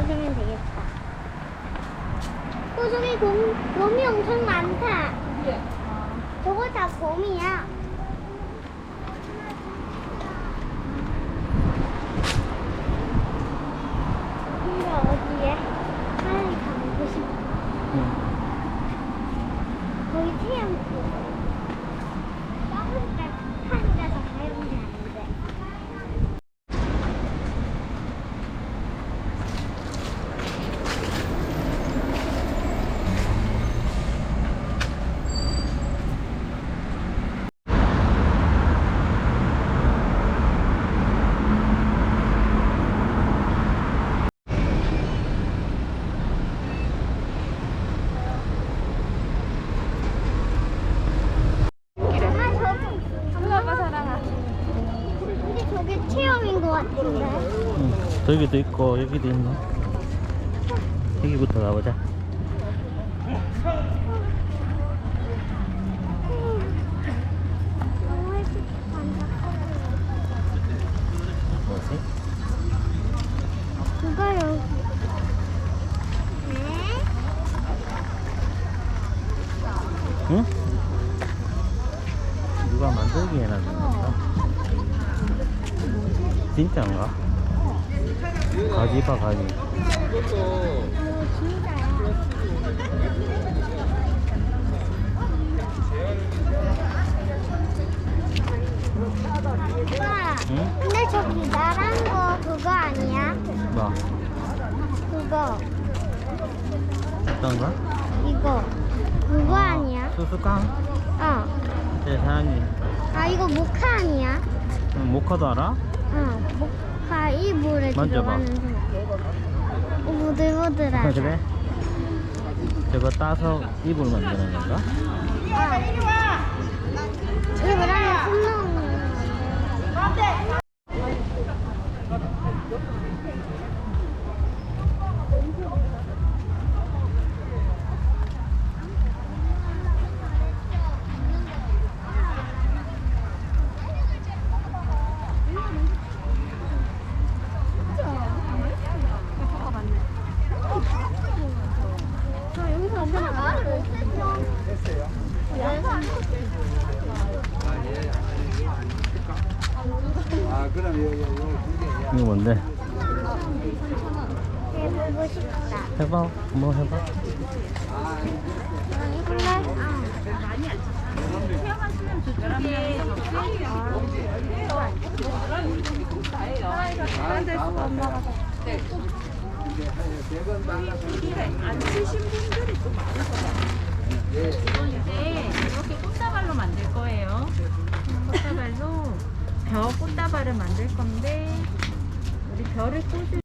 도와주면 되겠다. 어, 저기 곰, 곰이 엄청 많다. 저거 다 곰이야. 근데 어디에? 하늘 가고 싶어. 거기 태양 보고. 저기가 산이라서 가려면 안 돼. 엄마 저기 엄마가 사랑하. 근데 저게 체험인 것 같은데. 응. 저기도 있고 여기도 있네. 여기부터 가보자. 누가? 응? 누가 만들기 해놨는 건가? 진짜인가? 가지 봐 가지. 응? 근데 저기 나란 거 그거 아니야? 뭐? 그거 어떤 거? 이거 그거 아니야? 수수깡? 어. 제 사장님. 아 이거 모카 아니야? 응, 모카도 알아? 어. 모 카이 물에 만져봐. 들어가는 거. 어, 보들보들하다. 아, 그래? 저거 따서 입을 만드는 건가? 이거 안에 손 넣는 건데. 저 여기서 엄청 많아요. 아 그럼 요, 요, 요, 두개 이거 뭔데? 해보고 싶다. 해봐. 한번 해봐. 아니 근데 아. 이건 이제 이렇게 꽃다발로 만들 거예요. 꽃다발로 벼 꽃다발을 만들 건데 우리 벼를 꽂을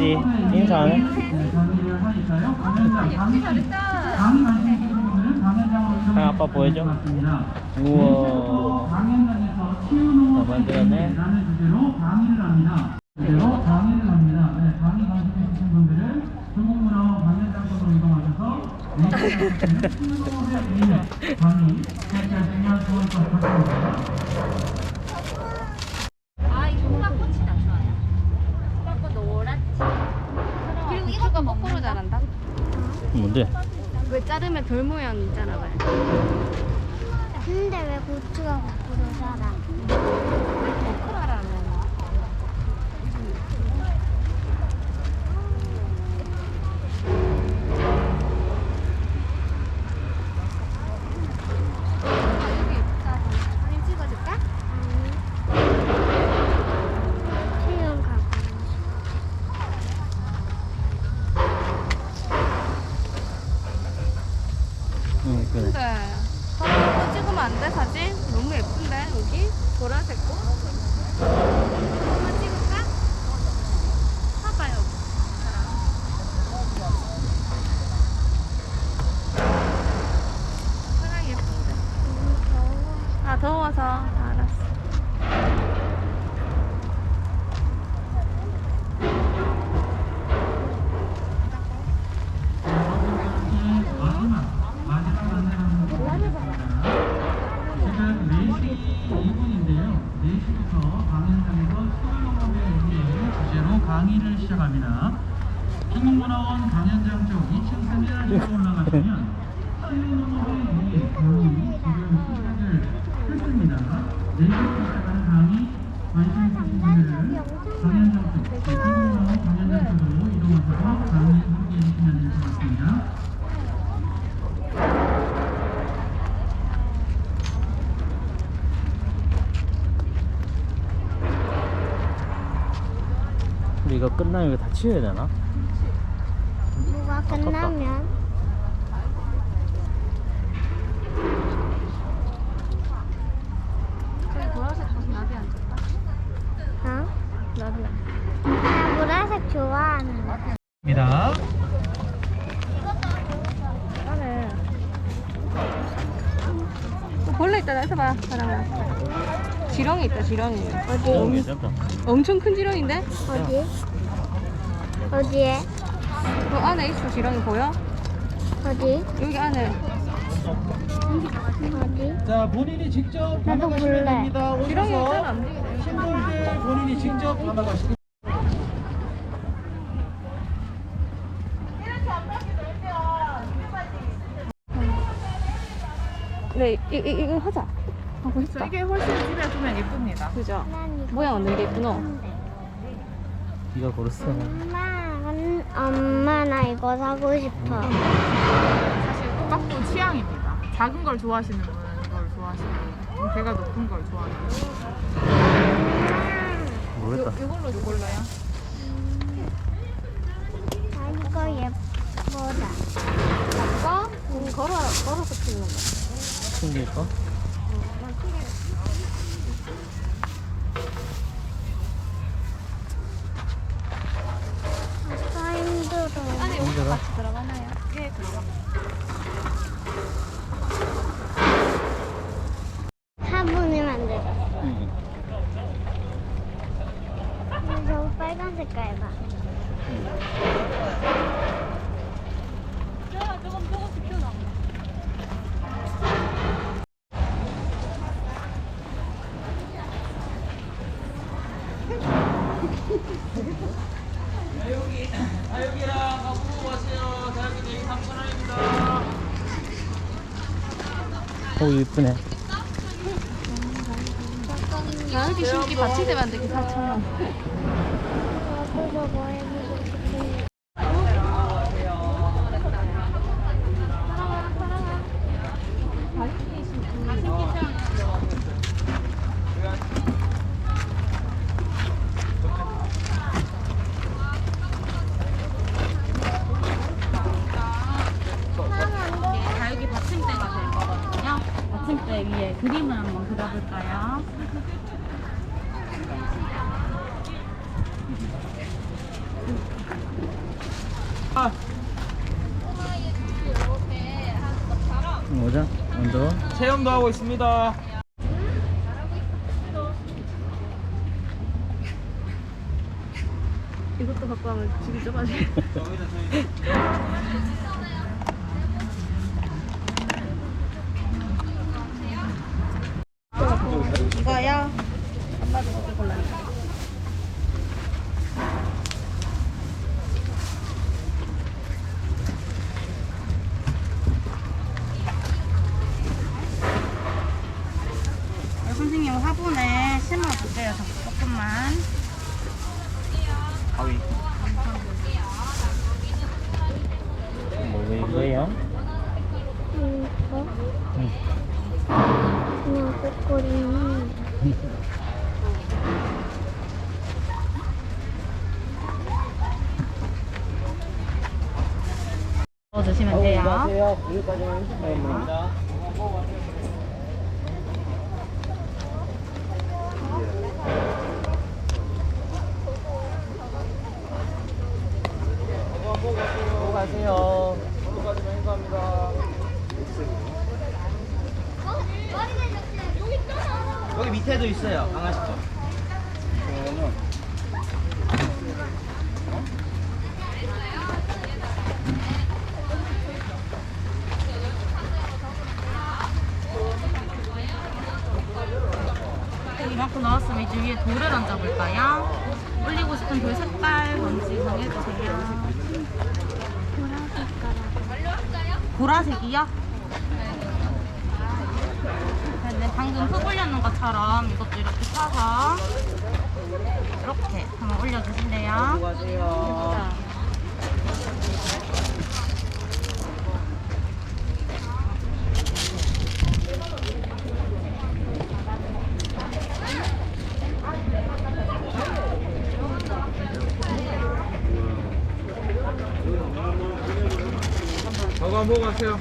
해야지. 인사 안 해? 형 아빠 보여줘. 우와. 다 만들었네. 대로 강의를 합니다. 네, 강의 강습해주신 분들은 중국문화 방역장소로 이동하셔서 수요의 의미 강의 시작하시면 좋을 것 같습니다. 아, 이 호박꽃이 나 좋아요. 호박꽃 노랗지. 이거가 거꾸로 자란다. 뭔데? 왜 자르면 별 모양 있잖아, 왜? 근데 왜 고추가 거꾸로 자라? 거꾸라라면. 사진 찍어줄까? 체험 가고. 응 그래. 근데 사진 찍으면 안 돼, 사진? 너무 예쁜데, 여기? 보라색 꽃? 강의를 시작합니다. 중국문화원 강연장 쪽 2층 세미나실로 올라가시면 시우노노의 강의 지금 시작을 했습니다. 내일부터 시작하는 강의 관심 있으신 분들은 강연장 쪽, 중국문화원 강연장 쪽으로 이동하셔서 강의 함께 해주시면 될 것 같습니다. 근데 이거 끝나면 이거 다 치워야 되나? 뭐가 끝나면 저기 보라색 옷 나비 안 줬다? 어? 나도 나 보라색 좋아하는데 입니다. 어, 벌레 있다 나서 봐 사람아 지렁이 있다 지렁이 어디? 괜찮다. 엄청 큰 지렁인데? 어디? 어디에? 그 안에 있어 지렁이 보여? 어디? 여기 안에 어디? 자, 본인이 직접 담아가시면. 됩니다. 지렁이 오셔서 있잖아 안 되겠네 신분들 본인이 직접 담아가시고. 네 이, 이, 이거 하자 하고 싶다 이게 훨씬 집에 두면 예쁩니다. 그죠? 난 이거 모양 완전 예쁘노? 사는데. 네가 고르어. 엄마, 엄마 나 이거 사고 싶어. 사실 똑같고 취향입니다. 작은 걸 좋아하시는 분은 이걸 좋아하시고 좀 배가 높은 걸 좋아하는 모르겠다. 이걸로 이걸로요? 아 이거 예쁘다. 아까 음, 걸어, 걸어서 피는 거 챙길까? 아까 힘들어. 안에 옷도 힘들어? 같이 들어가나요? 예 들어갑니다 화분을 만들어. 응. 저 빨간 색깔 봐. 조금 조금씩 키워놔 오, 이쁘네. 나은이 신기 받침대 만들기 4,000원 그거 뭐 해보고 싶은데. 다육이 받침대가 될 거거든요. 받침대 위에 그림을 한번 그려볼까요? 오자. 먼저. 체험도 하고 있습니다. 이것도 갖고 가면 집이 좁아지 이거요? 엄마도 저기 골라니까 선생님 화분에 심어주세요. 조금만. 가위. 뭐, 이거예요? 이거 응. 그냥 꼬꼬리는 넣어주시면 돼요. 가세요. 여기까지만 행사합니다. 여기 밑에도 있어요. 강아지죠. 이제 위에 돌을 얹어볼까요? 올리고 싶은 돌 색깔 정해주세요. 보라색이요? 네, 방금 흙 올렸는 것처럼 이것도 이렇게 쳐서 이렇게 한번 올려주실래요? 저거 가세요.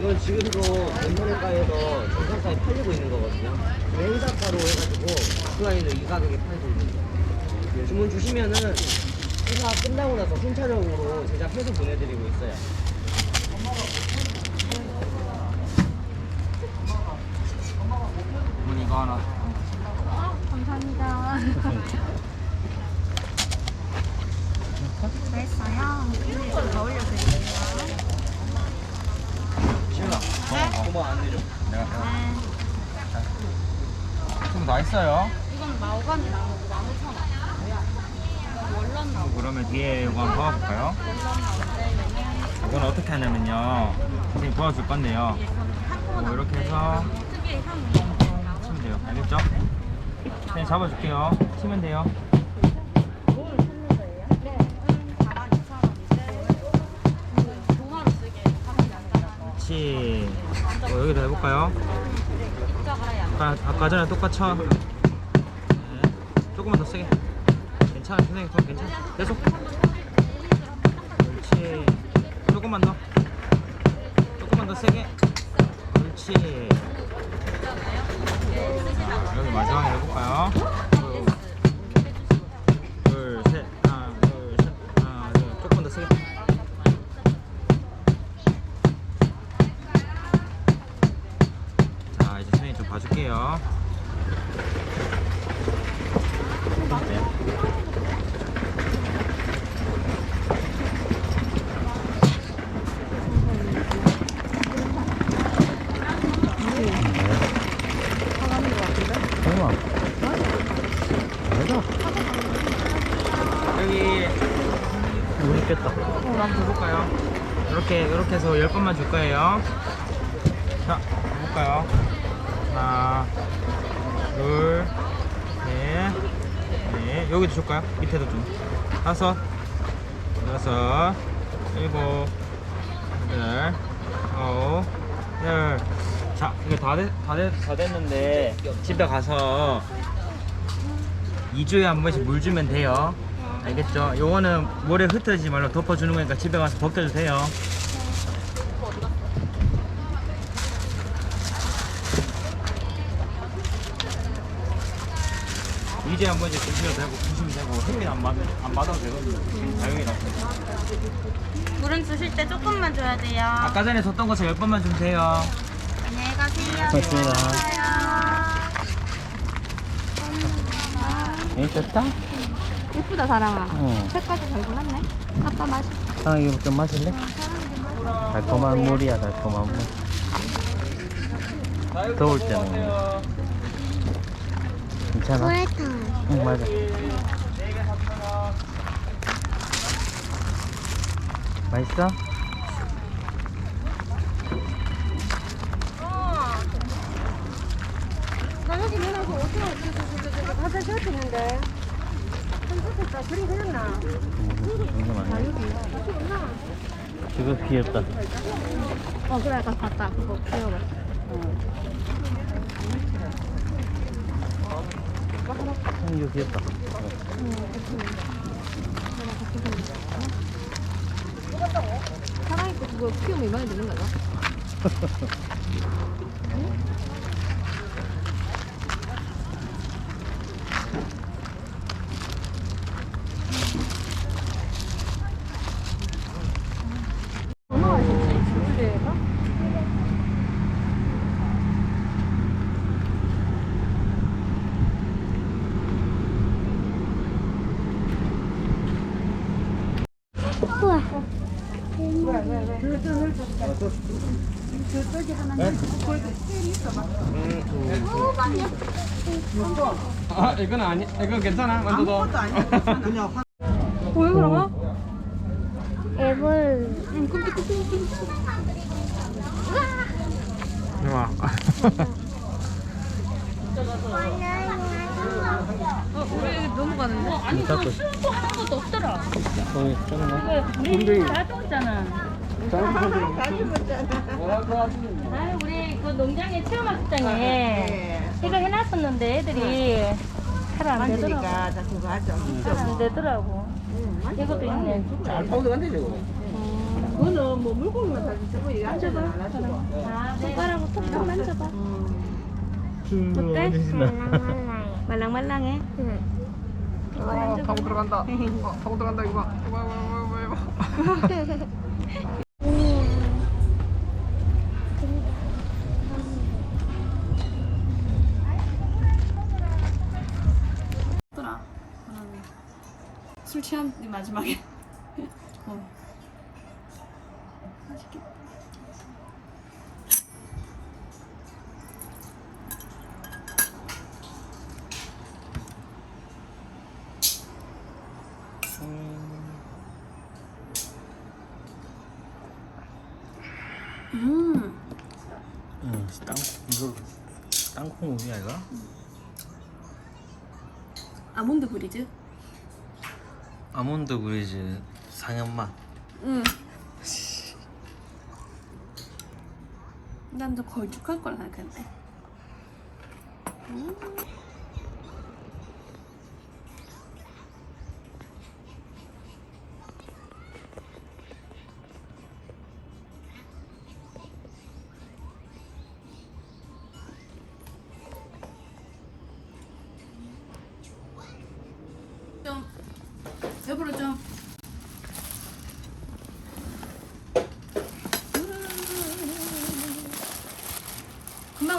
이건 지금도 전문가에서 정상가에 팔리고 있는 거거든요. 행사가로 해가지고 오프라인으로 이 가격에 팔고 있는 거예요. 주문 주시면은 행사 끝나고 나서 순차적으로 제작해서 보내드리고 있어요. 어머니 이거 하나. 감사합니다. 됐어요. 더 올려드릴게요. 시은아. 어, 고마 안 내려. 내가 네. 좀다 있어요. 이건 마오가니 나오고 15,000원. 원런 나오고 그러면 뒤에 이거 한번 봐볼까요? 원런 나오는데 왜냐면 이건 어떻게 하냐면요. 선생님 보여줄 건데요. 뭐 이렇게 해서 특유의 치면 돼요. 알겠죠? 선생님 잡아줄게요. 치면 돼요. 4만 2천원인데 도마로 쓰기에 하는 게 아니라 그렇지. 어, 여기도 해볼까요? 아까, 아까 전에 똑같죠? 네. 조금만 더 세게. 괜찮아, 선생님. 더 괜찮아. 계속. 그렇지. 조금만 더. 조금만 더 세게. 그렇지. 여기 마지막에 해볼까요? 여기 물 있겠다 한번 해볼까요? 이렇게 이렇게 해서 10번만 줄 거예요 자 해볼까요? 하나 둘넷네 여기도 줄까요? 밑에도 좀 다섯 여섯 일곱 여덟 아홉 열 자, 이거 다, 됐, 다, 됐, 다 됐는데 집에 가서 2주에 한 번씩 물 주면 돼요. 알겠죠? 요거는 모래 흩어지지 말고 덮어주는 거니까 집에 가서 벗겨도 돼요. 이주에 한 번씩 주셔도 되고 주시면 되고 햇빛 안, 맞, 안 맞아도 되거든요. 자용이 나서. 물은 주실 때 조금만 줘야 돼요. 아까 전에 줬던 것처럼 10번만 주면 돼요. 안녕히 가세요. 고맙습니다. 안녕. 재밌었다? 예쁘다 사랑아. 어. 색깔도 잘 골랐네. 아빠 맛이. 아 이거 좀 마실래? 달콤한 물이야 달콤한 물 더울 때는 괜찮아? 소래탕. 응 맞아 맛있어? 나 여기 내려서 어디로 가서 쉬었는데. 한국에서 그림 그렸나? 이거 많네 이거 귀엽다 어 그래 아까 봤다. 그거 귀여워. 음, 이거 귀엽다 거 그거 키우면 이만이 되는 거야? 얼마나 맛있지? 주주대가? 우와. 아, 이건 아니, 이건 괜찮아. 만져도. 그냥 보여 그러면? 앱을 와. 어 우리 넘어가는데. 아니 저 술도 하는 것도 없더라. 조금 더. 우리 다 죽었잖아. 뭐라고 하시는 아 우리 그 농장에 체험학습장에 이거 해놨었는데 애들이 잘안 되더라고. 잘안 되더라고. 이것도 있네. 잘 파우더 간대 저거. 그거는 뭐 물고기만 다 주고 야채는 안 하시고. 아, 손가락으로 톡톡 만져봐. 어때? 말랑말랑해. 어, 타고 들어간다. 어, 타고 들어간다 이거 봐. 이거 봐, 이거 봐, 이거 봐, 취한 뒤 마지막에. 어. 음. 응, 땅 이거 땅콩 우유야 이거? 아몬드 브리즈? 아몬드 그리즈 상현 맛. 응. 난더 걸쭉할 거라 생각했는데. 좀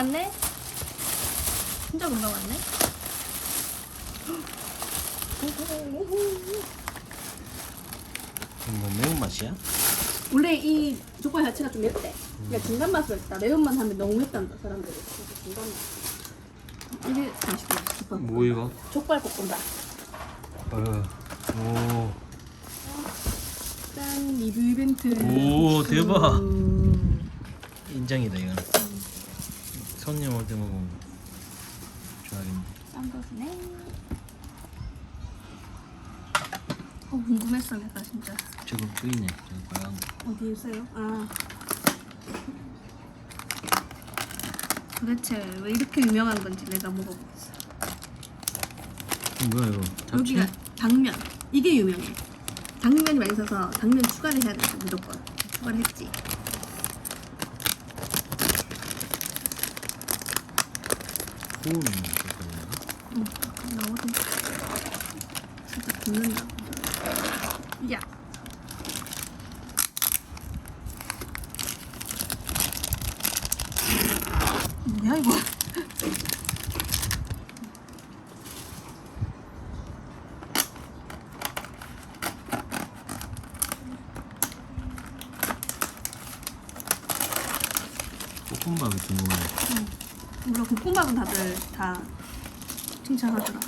왔네? 진짜 금방 왔네? 이거 뭐 매운 맛이야? 원래 이 족발 자체가 좀 맵대. 그러니까 중간 맛을 했다. 매운맛 하면 너무 맵단다 사람들이. 그래서 중간 맛. 이게 맛있겠다. 족발. 뭐 이거? 족발 볶음밥. 어. 오. 짠 리뷰 이벤트. 오 대박. 음. 인정이다 이건. 손님 올 때 먹으면 좋아하겠네. 싼 것이네. 어 궁금했어 내가 진짜. 저거 있네. 저거 거. 어디 있어요? 아. 도대체 왜 이렇게 유명한 건지 내가 먹어보겠어. 이거 뭐야 이거? 잡채? 여기가 당면. 이게 유명해. 당면이 맛있어서 당면 추가를 해야 돼 무조건. 추가를 했지. 구우는 거거든요. 응, 나오든. 진짜 굽는다. 야. 뭐야 이거? 볶음밥이 궁금해. 볶음밥은 다들 다 칭찬하더라.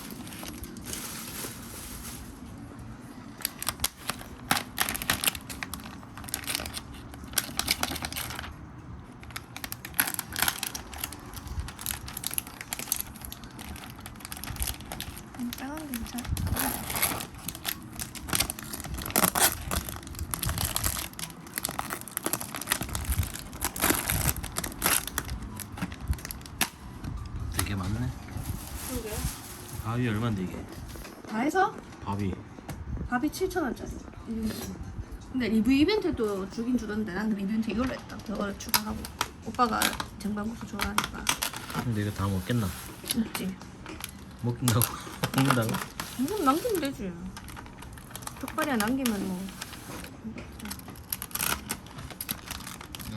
음, 빨간 게 괜찮아. 되게 많네. 밥이 얼마인데 이게? 다 해서 밥이. 밥이 7,000원짜리. 근데 리뷰 이벤트도 주긴 주던데 난 리뷰 이벤트 이걸로 했다. 그거를 추가하고. 오빠가 쟁반국수 좋아하니까. 근데 이거 다 먹겠나? 있지. 먹는다고? 먹는다고? 이건 남기면 되지. 족발이야 남기면 뭐.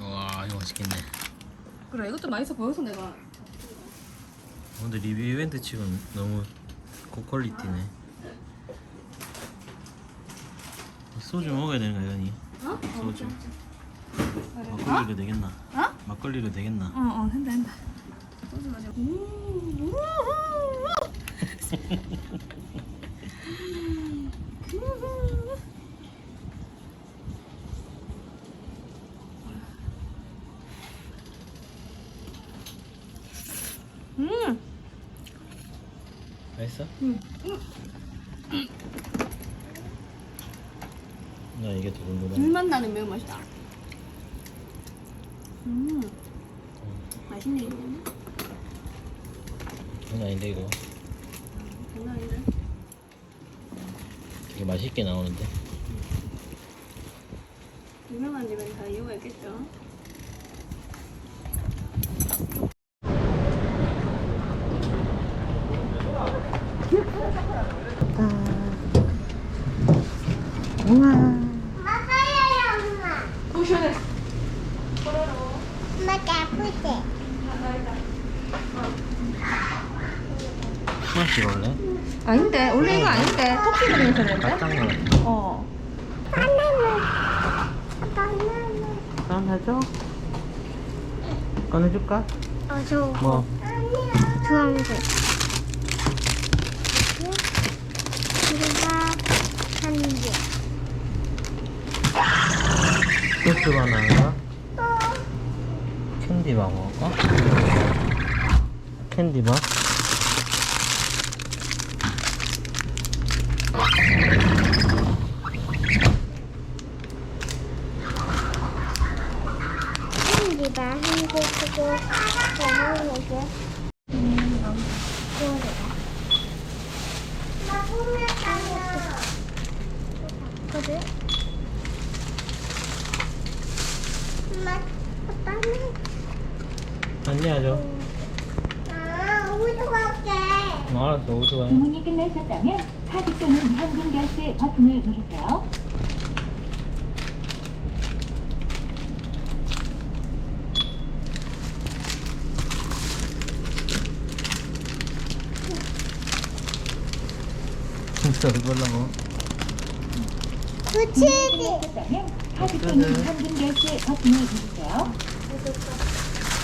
와 이거 맛있겠네. 그래 이것도 맛있어 보여서 내가. 근데 리뷰 이벤트 치곤 너무 고퀄리티네. 소주 먹어야 되는 거야, 연이? 어? 소주. 막걸리로 되겠나? 어? 막걸리로 되겠나? 어, 어, 된다, 된다. 소주 마셔. 음, 음, 음. 맛있어? 응. 나 이게 더 궁금해. 불맛 나는 매운 맛이다. 음. 맛있네 이거. 장난 아닌데 이거. 장난 아닌데? 되게 맛있게 나오는데. 유명한 집엔 다 이유가 있겠죠. 아닌데 원래 이거 아닌데 토끼 그림이었는데. 깜짝 어. 난 해줘. 꺼내줄까? 어, 저 뭐? 주황색. 그리고 한 개. 소스 바나나. 캔디 바 먹을까? 캔디 바? 한 개가 한개 크고 저는 이게 음, 너무 좋아요. 나 보면 가면 그래? 엄마, 아빠는 안녕하죠. 아, 우주 갈게. 어, 알았어, 어디 가? 주문이 끝나셨다면 카드 또는 현금 결제 버튼을 누르세요. 진짜 그걸라고. 부치기.